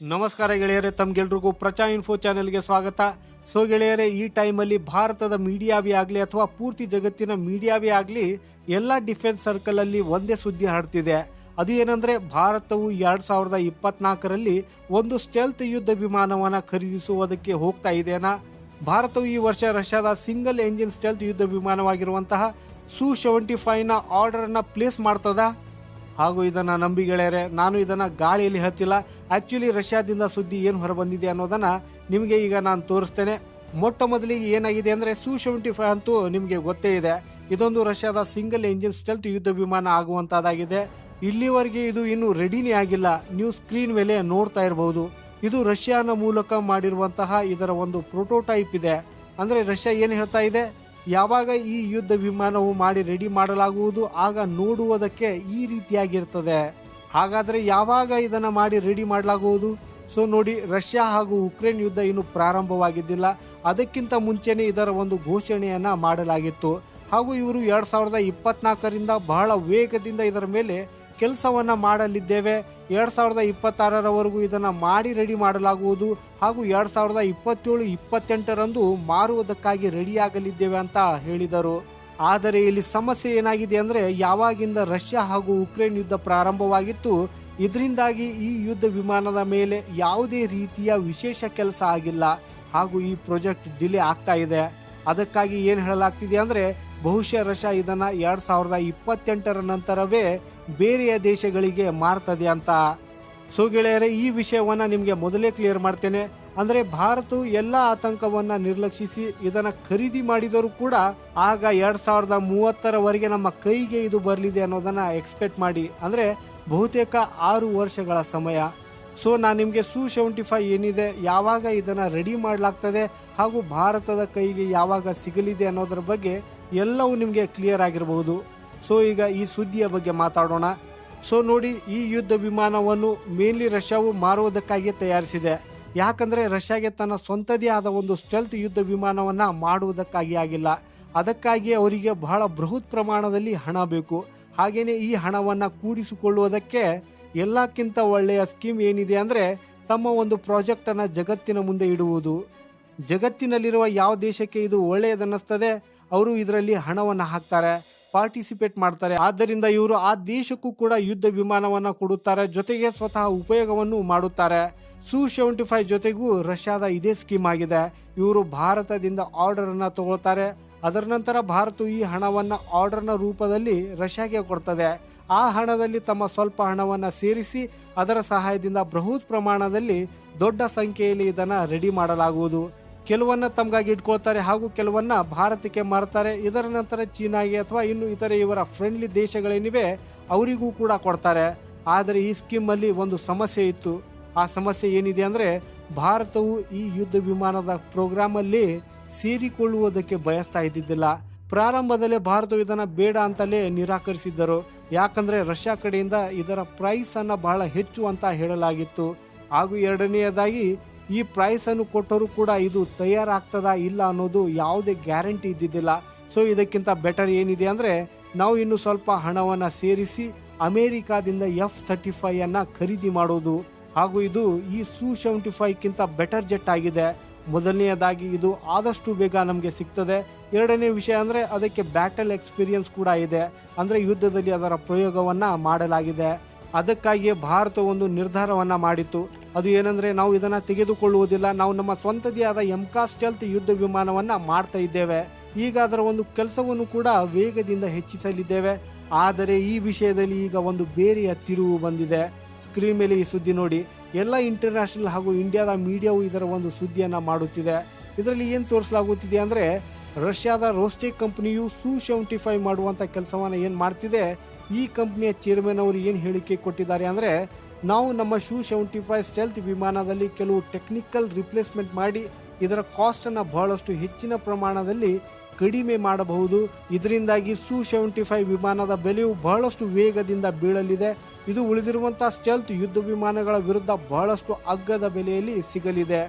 ನಮಸ್ಕಾರ ಗೆಳೆಯರೆ, ತಮ್ಗೆಲ್ರಿಗೂ ಪ್ರಚಾ ಇನ್ಫೋ ಚಾನೆಲ್ಗೆ ಸ್ವಾಗತ. ಸೊ ಗೆಳೆಯರೆ, ಈ ಟೈಮಲ್ಲಿ ಭಾರತದ ಮೀಡಿಯಾವೇ ಆಗಲಿ ಅಥವಾ ಪೂರ್ತಿ ಜಗತ್ತಿನ ಮೀಡಿಯಾವೇ ಆಗಲಿ ಎಲ್ಲ ಡಿಫೆನ್ಸ್ ಸರ್ಕಲಲ್ಲಿ ಒಂದೇ ಸುದ್ದಿ ಹರಡ್ತಿದೆ. ಅದು ಏನಂದರೆ, ಭಾರತವು ಎರಡು ಸಾವಿರದ ಇಪ್ಪತ್ನಾಲ್ಕರಲ್ಲಿ ಒಂದು ಸ್ಟೆಲ್ತ್ ಯುದ್ಧ ವಿಮಾನವನ್ನು ಖರೀದಿಸುವುದಕ್ಕೆ ಹೋಗ್ತಾ ಇದೆನಾ? ಭಾರತವು ಈ ವರ್ಷ ರಷ್ಯಾದ ಸಿಂಗಲ್ ಎಂಜಿನ್ ಸ್ಟೆಲ್ತ್ ಯುದ್ಧ ವಿಮಾನವಾಗಿರುವಂತಹ ಸು ಸೆವೆಂಟಿ ಫೈವ್ನ ಆರ್ಡರನ್ನು ಪ್ಲೇಸ್ ಮಾಡ್ತದ? ಹಾಗೂ ಇದನ್ನು ನಂಬಿ ಗೆಳೆಯರೆ ನಾನು ಇದನ್ನು ಗಾಳಿಯಲ್ಲಿ ಹತ್ತಿಲ್ಲ ಆ್ಯಕ್ಚುಲಿ ರಷ್ಯಾದಿಂದ ಸುದ್ದಿ ಏನು ಹೊರಬಂದಿದೆ ಅನ್ನೋದನ್ನು ನಿಮಗೆ ಈಗ ನಾನು ತೋರಿಸ್ತೇನೆ. ಮೊಟ್ಟ ಮೊದಲಿಗೆ ಏನಾಗಿದೆ ಅಂದರೆ ಸು ಸೆವೆಂಟಿ ಫೈವ್ ಅಂತೂ ನಿಮಗೆ ಗೊತ್ತೇ ಇದೆ. ಇದೊಂದು ರಷ್ಯಾದ ಸಿಂಗಲ್ ಎಂಜಿನ್ ಸ್ಟೆಲ್ತ್ ಯುದ್ಧ ವಿಮಾನ ಆಗುವಂಥದ್ದಾಗಿದೆ ಇಲ್ಲಿವರೆಗೆ ಇದು ಇನ್ನೂ ರೆಡಿನೇ ಆಗಿಲ್ಲ. ನೀವು ಸ್ಕ್ರೀನ್ ಮೇಲೆ ನೋಡ್ತಾ ಇರಬಹುದು ಇದು ರಷ್ಯಾನ ಮೂಲಕ ಮಾಡಿರುವಂತಹ ಇದರ ಒಂದು ಪ್ರೋಟೋಟೈಪ್ ಇದೆ. ಅಂದರೆ ರಷ್ಯಾ ಏನು ಹೇಳ್ತಾ ಇದೆ? ಯಾವಾಗ ಈ ಯುದ್ಧ ವಿಮಾನವು ಮಾಡಿ ರೆಡಿ ಮಾಡಲಾಗುವುದು, ಆಗ ನೋಡುವುದಕ್ಕೆ ಈ ರೀತಿಯಾಗಿರ್ತದೆ. ಹಾಗಾದರೆ ಯಾವಾಗ ಇದನ್ನು ಮಾಡಿ ರೆಡಿ ಮಾಡಲಾಗುವುದು? ಸೊ ನೋಡಿ, ರಷ್ಯಾ ಹಾಗೂ ಉಕ್ರೇನ್ ಯುದ್ಧ ಇನ್ನು ಪ್ರಾರಂಭವಾಗಿದ್ದಿಲ್ಲ. ಅದಕ್ಕಿಂತ ಮುಂಚೆನೆ ಇದರ ಒಂದು ಘೋಷಣೆಯನ್ನು ಮಾಡಲಾಗಿತ್ತು. ಹಾಗೂ ಇವರು ಎರಡು ಸಾವಿರದ ಇಪ್ಪತ್ನಾಲ್ಕರಿಂದ ಬಹಳ ವೇಗದಿಂದ ಇದರ ಮೇಲೆ ಕೆಲಸವನ್ನ ಮಾಡಲಿದ್ದೇವೆ. ಎರಡು ಸಾವಿರದ ಇಪ್ಪತ್ತಾರರವರೆಗೂ ಇದನ್ನು ಮಾಡಿ ರೆಡಿ ಮಾಡಲಾಗುವುದು ಹಾಗೂ ಎರಡು ಸಾವಿರದ ಇಪ್ಪತ್ತೇಳು, ಇಪ್ಪತ್ತೆಂಟರಂದು ಮಾರುವುದಕ್ಕಾಗಿ ರೆಡಿಯಾಗಲಿದ್ದೇವೆ ಅಂತ ಹೇಳಿದರು. ಆದರೆ ಇಲ್ಲಿ ಸಮಸ್ಯೆ ಏನಾಗಿದೆ ಅಂದರೆ ಯಾವಾಗಿಂದ ರಷ್ಯಾ ಹಾಗೂ ಉಕ್ರೇನ್ ಯುದ್ಧ ಪ್ರಾರಂಭವಾಗಿತ್ತು, ಇದರಿಂದಾಗಿ ಈ ಯುದ್ಧ ವಿಮಾನದ ಮೇಲೆ ಯಾವುದೇ ರೀತಿಯ ವಿಶೇಷ ಕೆಲಸ ಆಗಿಲ್ಲ ಹಾಗೂ ಈ ಪ್ರಾಜೆಕ್ಟ್ ಡಿಲೇ ಆಗ್ತಾ ಇದೆ. ಅದಕ್ಕಾಗಿ ಏನು ಹೇಳಲಾಗ್ತಿದೆ ಅಂದ್ರೆ ಬಹುಶಃ ರಷ್ಯಾ ಇದನ್ನ ಎರಡ್ ಸಾವಿರದ ಇಪ್ಪತ್ತೆಂಟರ ನಂತರವೇ ಬೇರೆಯ ದೇಶಗಳಿಗೆ ಮಾರ್ತದೆ ಅಂತ. ಸೊ ಗೆಳೆಯರೆ, ಈ ವಿಷಯವನ್ನ ನಿಮಗೆ ಮೊದಲೇ ಕ್ಲಿಯರ್ ಮಾಡ್ತೇನೆ. ಅಂದ್ರೆ ಭಾರತವು ಎಲ್ಲ ಆತಂಕವನ್ನ ನಿರ್ಲಕ್ಷಿಸಿ ಇದನ್ನ ಖರೀದಿ ಮಾಡಿದರೂ ಕೂಡ ಆಗ ಎರಡು ಸಾವಿರದ ಮೂವತ್ತರವರೆಗೆ ನಮ್ಮ ಕೈಗೆ ಇದು ಬರಲಿದೆ ಅನ್ನೋದನ್ನ ಎಕ್ಸ್ಪೆಕ್ಟ್ ಮಾಡಿ. ಅಂದ್ರೆ ಬಹುತೇಕ ಆರು ವರ್ಷಗಳ ಸಮಯ. ಸೊ ನಾನು ನಿಮಗೆ ಸು ಸೆವೆಂಟಿ ಫೈವ್ ಏನಿದೆ, ಯಾವಾಗ ಇದನ್ನು ರೆಡಿ ಮಾಡಲಾಗ್ತದೆ ಹಾಗೂ ಭಾರತದ ಕೈಗೆ ಯಾವಾಗ ಸಿಗಲಿದೆ ಅನ್ನೋದ್ರ ಬಗ್ಗೆ ಎಲ್ಲವೂ ನಿಮಗೆ ಕ್ಲಿಯರ್ ಆಗಿರಬಹುದು. ಸೊ ಈಗ ಈ ಸುದ್ದಿಯ ಬಗ್ಗೆ ಮಾತಾಡೋಣ. ಸೊ ನೋಡಿ, ಈ ಯುದ್ಧ ವಿಮಾನವನ್ನು ಮೇನ್ಲಿ ರಷ್ಯಾವು ಮಾರುವುದಕ್ಕಾಗಿ ತಯಾರಿಸಿದೆ. ಯಾಕಂದರೆ ರಷ್ಯಾಗೆ ತನ್ನ ಸ್ವಂತದೇ ಆದ ಒಂದು ಸ್ಟೆಲ್ತ್ ಯುದ್ಧ ವಿಮಾನವನ್ನು ಮಾಡುವುದಕ್ಕಾಗಿ ಆಗಿಲ್ಲ. ಅದಕ್ಕಾಗಿ ಅವರಿಗೆ ಬಹಳ ಬೃಹತ್ ಪ್ರಮಾಣದಲ್ಲಿ ಹಣ ಬೇಕು. ಹಾಗೆಯೇ ಈ ಹಣವನ್ನು ಕೂಡಿಸಿಕೊಳ್ಳುವುದಕ್ಕೆ ಎಲ್ಲಕ್ಕಿಂತ ಒಳ್ಳೆಯ ಸ್ಕೀಮ್ ಏನಿದೆ ಅಂದರೆ ತಮ್ಮ ಒಂದು ಪ್ರಾಜೆಕ್ಟನ್ನು ಜಗತ್ತಿನ ಮುಂದೆ ಇಡುವುದು. ಜಗತ್ತಿನಲ್ಲಿರುವ ಯಾವ ದೇಶಕ್ಕೆ ಇದು ಒಳ್ಳೆಯದನ್ನಿಸ್ತದೆ, ಅವರು ಇದರಲ್ಲಿ ಹಣವನ್ನು ಹಾಕ್ತಾರೆ, ಪಾರ್ಟಿಸಿಪೇಟ್ ಮಾಡ್ತಾರೆ. ಆದ್ದರಿಂದ ಇವರು ಆ ದೇಶಕ್ಕೂ ಕೂಡ ಯುದ್ಧ ವಿಮಾನವನ್ನು ಕೊಡುತ್ತಾರೆ, ಜೊತೆಗೆ ಸ್ವತಃ ಉಪಯೋಗವನ್ನು ಮಾಡುತ್ತಾರೆ. ಸು ಸೆವೆಂಟಿ ಫೈವ್ ಜೊತೆಗೂ ರಷ್ಯಾದ ಇದೇ ಸ್ಕೀಮ್ ಆಗಿದೆ. ಇವರು ಭಾರತದಿಂದ ಆರ್ಡರನ್ನು ತಗೊಳ್ತಾರೆ. ಅದರ ನಂತರ ಭಾರತವು ಈ ಹಣವನ್ನು ಆರ್ಡರ್ನ ರೂಪದಲ್ಲಿ ರಷ್ಯಾಗೆ ಕೊಡ್ತದೆ. ಆ ಹಣದಲ್ಲಿ ತಮ್ಮ ಸ್ವಲ್ಪ ಹಣವನ್ನು ಸೇರಿಸಿ ಅದರ ಸಹಾಯದಿಂದ ಬೃಹತ್ ಪ್ರಮಾಣದಲ್ಲಿ ದೊಡ್ಡ ಸಂಖ್ಯೆಯಲ್ಲಿ ಇದನ್ನು ರೆಡಿ ಮಾಡಲಾಗುವುದು. ಕೆಲವನ್ನ ತಮಗಾಗಿ ಇಟ್ಕೊಳ್ತಾರೆ ಹಾಗೂ ಕೆಲವನ್ನ ಭಾರತಕ್ಕೆ ಮಾರ್ತಾರೆ. ಇದರ ನಂತರ ಚೀನಾಗೆ ಅಥವಾ ಇನ್ನು ಇತರೆ ಇವರ ಫ್ರೆಂಡ್ಲಿ ದೇಶಗಳೇನಿವೆ ಅವರಿಗೂ ಕೂಡ ಕೊಡ್ತಾರೆ. ಆದರೆ ಈ ಸ್ಕೀಮಲ್ಲಿ ಒಂದು ಸಮಸ್ಯೆ ಇತ್ತು. ಆ ಸಮಸ್ಯೆ ಏನಿದೆ ಅಂದರೆ ಭಾರತವು ಈ ಯುದ್ಧ ವಿಮಾನದ ಪ್ರೋಗ್ರಾಮ್ ಅಲ್ಲಿ ಸೇರಿಕೊಳ್ಳುವುದಕ್ಕೆ ಬಯಸ್ತಾ ಇದ್ದಿದ್ದಿಲ್ಲ. ಪ್ರಾರಂಭದಲ್ಲೇ ಭಾರತವು ಇದನ್ನು ಬೇಡ ಅಂತಲೇ ನಿರಾಕರಿಸಿದ್ದರು. ಯಾಕಂದರೆ ರಷ್ಯಾ ಕಡೆಯಿಂದ ಇದರ ಪ್ರೈಸನ್ನು ಬಹಳ ಹೆಚ್ಚು ಅಂತ ಹೇಳಲಾಗಿತ್ತು. ಹಾಗೂ ಎರಡನೆಯದಾಗಿ, ಈ ಪ್ರೈಸನ್ನು ಕೊಟ್ಟರೂ ಕೂಡ ಇದು ತಯಾರಾಗ್ತದಾ ಇಲ್ಲ ಅನ್ನೋದು ಯಾವುದೇ ಗ್ಯಾರಂಟಿ ಇದ್ದಿದ್ದಿಲ್ಲ. ಸೊ ಇದಕ್ಕಿಂತ ಬೆಟರ್ ಏನಿದೆ ಅಂದರೆ, ನಾವು ಇನ್ನು ಸ್ವಲ್ಪ ಹಣವನ್ನು ಸೇರಿಸಿ ಅಮೇರಿಕಾದಿಂದ ಎಫ್ ಥರ್ಟಿ ಫೈವ್ ಅನ್ನ ಖರೀದಿ ಮಾಡೋದು. ಹಾಗೂ ಇದು ಈ ಸು ಸೆವೆಂಟಿ ಫೈವ್ಗಿಂತ ಬೆಟರ್ ಜೆಟ್ ಆಗಿದೆ. ಮೊದಲನೆಯದಾಗಿ ಇದು ಆದಷ್ಟು ಬೇಗ ನಮಗೆ ಸಿಗ್ತದೆ. ಎರಡನೇ ವಿಷಯ ಅಂದರೆ ಅದಕ್ಕೆ ಬ್ಯಾಟಲ್ ಎಕ್ಸ್ಪೀರಿಯನ್ಸ್ ಕೂಡ ಇದೆ. ಅಂದರೆ ಯುದ್ಧದಲ್ಲಿ ಅದರ ಪ್ರಯೋಗವನ್ನು ಮಾಡಲಾಗಿದೆ. ಅದಕ್ಕಾಗಿಯೇ ಭಾರತ ಒಂದು ನಿರ್ಧಾರವನ್ನು ಮಾಡಿತ್ತು. ಅದು ಏನಂದರೆ ನಾವು ಇದನ್ನು ತೆಗೆದುಕೊಳ್ಳುವುದಿಲ್ಲ. ನಾವು ನಮ್ಮ ಸ್ವಂತದೇ ಆದ ಎಂಕಾ ಸ್ಟೆಲ್ತ್ ಯುದ್ಧ ವಿಮಾನವನ್ನು ಮಾಡ್ತಾ ಇದ್ದೇವೆ. ಈಗ ಅದರ ಒಂದು ಕೆಲಸವನ್ನು ಕೂಡ ವೇಗದಿಂದ ಹೆಚ್ಚಿಸಲಿದ್ದೇವೆ. ಆದರೆ ಈ ವಿಷಯದಲ್ಲಿ ಈಗ ಒಂದು ಬೇರೆಯ ತಿರುವು ಬಂದಿದೆ. ಸ್ಕ್ರೀನ್ ಮೇಲೆ ಈ ಸುದ್ದಿ ನೋಡಿ. ಎಲ್ಲ ಇಂಟರ್ನ್ಯಾಷನಲ್ ಹಾಗೂ ಇಂಡಿಯಾದ ಮೀಡಿಯಾವು ಇದರ ಒಂದು ಸುದ್ದಿಯನ್ನು ಮಾಡುತ್ತಿದೆ. ಇದರಲ್ಲಿ ಏನು ತೋರಿಸಲಾಗುತ್ತಿದೆ ಅಂದರೆ, ರಷ್ಯಾದ ರೋಸ್ಟೆ ಕಂಪನಿಯು ಸು ಸೆವೆಂಟಿ ಫೈವ್ ಮಾಡುವಂತ ಕೆಲಸವನ್ನ ಏನು ಮಾಡ್ತಿದೆ, ಈ ಕಂಪ್ನಿಯ ಚೇರ್ಮನ್ ಅವರು ಏನು ಹೇಳಿಕೆ ಕೊಟ್ಟಿದ್ದಾರೆ ಅಂದರೆ, ನಾವು ನಮ್ಮ ಶೂ ಸೆವೆಂಟಿ ಫೈವ್ ಸ್ಟೆಲ್ತ್ ವಿಮಾನದಲ್ಲಿ ಕೆಲವು ಟೆಕ್ನಿಕಲ್ ರಿಪ್ಲೇಸ್ಮೆಂಟ್ ಮಾಡಿ ಇದರ ಕಾಸ್ಟ್ ಅನ್ನ ಬಹಳಷ್ಟು ಹೆಚ್ಚಿನ ಪ್ರಮಾಣದಲ್ಲಿ ಕಡಿಮೆ ಮಾಡಬಹುದು. ಇದರಿಂದಾಗಿ ಸು ಸೆವೆಂಟಿ ಫೈವ್ ವಿಮಾನದ ಬೆಲೆಯು ಬಹಳಷ್ಟು ವೇಗದಿಂದ ಬೀಳಲಿದೆ. ಇದು ಉಳಿದಿರುವಂಥ ಸ್ಟೆಲ್ತ್ ಯುದ್ಧ ವಿಮಾನಗಳ ವಿರುದ್ಧ ಬಹಳಷ್ಟು ಅಗ್ಗದ ಬೆಲೆಯಲ್ಲಿ ಸಿಗಲಿದೆ.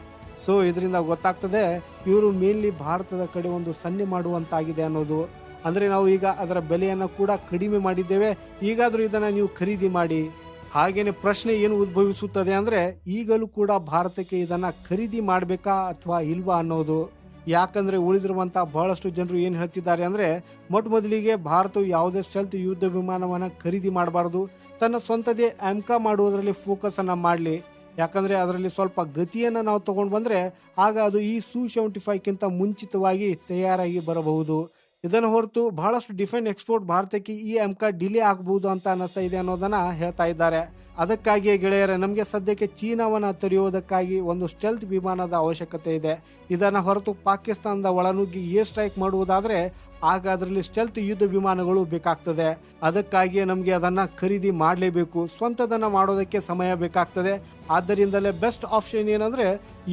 ಸೊ ಇದರಿಂದ ಗೊತ್ತಾಗ್ತದೆ ಇವರು ಮೇನ್ಲಿ ಭಾರತದ ಕಡೆ ಒಂದು ಸನ್ನೆ ಮಾಡುವಂತಾಗಿದೆ ಅನ್ನೋದು. ಅಂದರೆ ನಾವು ಈಗ ಅದರ ಬೆಲೆಯನ್ನು ಕೂಡ ಕಡಿಮೆ ಮಾಡಿದ್ದೇವೆ. ಈಗಾದರೂ ಇದನ್ನು ನೀವು ಖರೀದಿ ಮಾಡಿ. ಹಾಗೇನೆ ಪ್ರಶ್ನೆ ಏನು ಉದ್ಭವಿಸುತ್ತದೆ ಅಂದ್ರೆ ಈಗಲೂ ಕೂಡ ಭಾರತಕ್ಕೆ ಇದನ್ನ ಖರೀದಿ ಮಾಡಬೇಕಾ ಅಥವಾ ಇಲ್ವಾ ಅನ್ನೋದು. ಯಾಕಂದ್ರೆ ಉಳಿದಿರುವಂಥ ಬಹಳಷ್ಟು ಜನರು ಏನು ಹೇಳ್ತಿದ್ದಾರೆ ಅಂದ್ರೆ ಮೊಟ್ಟ ಮೊದಲಿಗೆ ಭಾರತವು ಯಾವುದೇ ಸ್ಟೆಲ್ತ್ ಯುದ್ಧ ವಿಮಾನವನ್ನ ಖರೀದಿ ಮಾಡಬಾರದು. ತನ್ನ ಸ್ವಂತದೇ ಆಮ್ಕಾ ಮಾಡುವುದರಲ್ಲಿ ಫೋಕಸನ್ನು ಮಾಡಲಿ. ಯಾಕಂದ್ರೆ ಅದರಲ್ಲಿ ಸ್ವಲ್ಪ ಗತಿಯನ್ನು ನಾವು ತಗೊಂಡು ಬಂದರೆ ಆಗ ಅದು ಈ ಸು ಸೆವೆಂಟಿ ಫೈವ್ಗಿಂತ ಮುಂಚಿತವಾಗಿ ತಯಾರಾಗಿ ಬರಬಹುದು. ಇದನ್ನು ಹೊರತು ಬಹಳಷ್ಟು ಡಿಫೆನ್ಸ್ ಎಕ್ಸ್ಪೋರ್ಟ್ ಭಾರತಕ್ಕೆ ಈ ಅಂಕ ಡಿಲೇ ಆಗಬಹುದು ಅಂತ ಅನ್ನಿಸ್ತಾ ಇದೆ ಅನ್ನೋದನ್ನ ಹೇಳ್ತಾ ಇದ್ದಾರೆ. ಅದಕ್ಕಾಗಿಯೇ ಗೆಳೆಯರ, ನಮಗೆ ಸದ್ಯಕ್ಕೆ ಚೀನಾವನ್ನ ತೊರೆಯುವುದಕ್ಕಾಗಿ ಒಂದು ಸ್ಟೆಲ್ತ್ ವಿಮಾನದ ಅವಶ್ಯಕತೆ ಇದೆ. ಇದನ್ನ ಹೊರತು ಪಾಕಿಸ್ತಾನದ ಒಳನುಗ್ಗಿ ಏರ್ ಸ್ಟ್ರೈಕ್ ಮಾಡುವುದಾದರೆ ಆಗ ಅದರಲ್ಲಿ ಸ್ಟೆಲ್ತ್ ಯುದ್ಧ ವಿಮಾನಗಳು ಬೇಕಾಗ್ತದೆ. ಅದಕ್ಕಾಗಿಯೇ ನಮಗೆ ಅದನ್ನ ಖರೀದಿ ಮಾಡಲೇಬೇಕು. ಸ್ವಂತದನ್ನ ಮಾಡೋದಕ್ಕೆ ಸಮಯ ಬೇಕಾಗ್ತದೆ. ಆದ್ದರಿಂದಲೇ ಬೆಸ್ಟ್ ಆಪ್ಷನ್ ಏನಂದ್ರೆ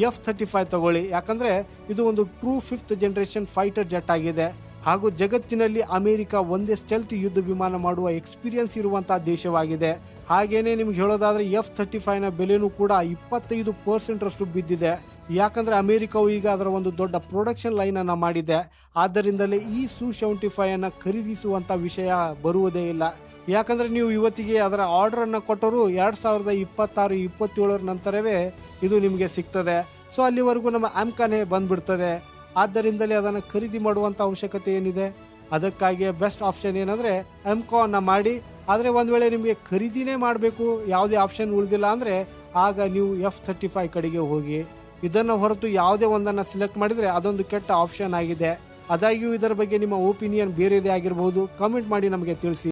ಎಫ್ ಥರ್ಟಿ ಫೈವ್ ತಗೊಳ್ಳಿ. ಯಾಕಂದ್ರೆ ಇದು ಒಂದು true fifth generation fighter jet ಆಗಿದೆ. ಹಾಗೂ ಜಗತ್ತಿನಲ್ಲಿ ಅಮೆರಿಕ ಒಂದೇ ಸ್ಟೆಲ್ತ್ ಯುದ್ಧ ವಿಮಾನ ಮಾಡುವ ಎಕ್ಸ್ಪೀರಿಯನ್ಸ್ ಇರುವಂತಹ ದೇಶವಾಗಿದೆ. ಹಾಗೇನೆ ನಿಮ್ಗೆ ಹೇಳೋದಾದ್ರೆ ಎಫ್ ಥರ್ಟಿ ಫೈವ್ನ ಬೆಲೆನೂ ಕೂಡ ಇಪ್ಪತ್ತೈದು ಪರ್ಸೆಂಟ್ ಅಷ್ಟು ಬಿದ್ದಿದೆ. ಯಾಕಂದ್ರೆ ಅಮೆರಿಕವು ಈಗ ಅದರ ಒಂದು ದೊಡ್ಡ ಪ್ರೊಡಕ್ಷನ್ ಲೈನ್ ಅನ್ನ ಮಾಡಿದೆ. ಆದ್ದರಿಂದಲೇ ಈ ಸು ಸೆವೆಂಟಿ ಫೈವ್ ಅನ್ನ ಖರೀದಿಸುವಂತ ವಿಷಯ ಬರುವುದೇ ಇಲ್ಲ. ಯಾಕಂದ್ರೆ ನೀವು ಇವತ್ತಿಗೆ ಅದರ ಆರ್ಡರ್ ಅನ್ನ ಕೊಟ್ಟರು ಎರಡ್ ಸಾವಿರದ ಇಪ್ಪತ್ತಾರು, ಇಪ್ಪತ್ತೇಳರ ನಂತರವೇ ಇದು ನಿಮಗೆ ಸಿಗ್ತದೆ. ಸೊ ಅಲ್ಲಿವರೆಗೂ ನಮ್ಮ ಆಮ್ಕಾನೇ ಬಂದ್ಬಿಡ್ತದೆ. ಆದ್ದರಿಂದಲೇ ಅದನ್ನು ಖರೀದಿ ಮಾಡುವಂಥ ಅವಶ್ಯಕತೆ ಏನಿದೆ? ಅದಕ್ಕಾಗಿ ಬೆಸ್ಟ್ ಆಪ್ಷನ್ ಏನಂದರೆ ಅನ್ನ ಮಾಡಿ. ಆದರೆ ಒಂದು ವೇಳೆ ನಿಮಗೆ ಖರೀದಿನೇ ಮಾಡಬೇಕು, ಯಾವುದೇ ಆಪ್ಷನ್ ಉಳಿದಿಲ್ಲ ಅಂದರೆ ಆಗ ನೀವು ಎಫ್ ಥರ್ಟಿ ಫೈವ್ ಕಡೆಗೆ ಹೋಗಿ. ಇದನ್ನು ಹೊರತು ಯಾವುದೇ ಒಂದನ್ನು ಸೆಲೆಕ್ಟ್ ಮಾಡಿದರೆ ಅದೊಂದು ಕೆಟ್ಟ ಆಪ್ಷನ್ ಆಗಿದೆ. ಆದಾಗ್ಯೂ ಇದರ ಬಗ್ಗೆ ನಿಮ್ಮ ಒಪಿನಿಯನ್ ಬೇರೆದೇ ಆಗಿರಬಹುದು ಕಮೆಂಟ್ ಮಾಡಿ ನಮಗೆ ತಿಳಿಸಿ.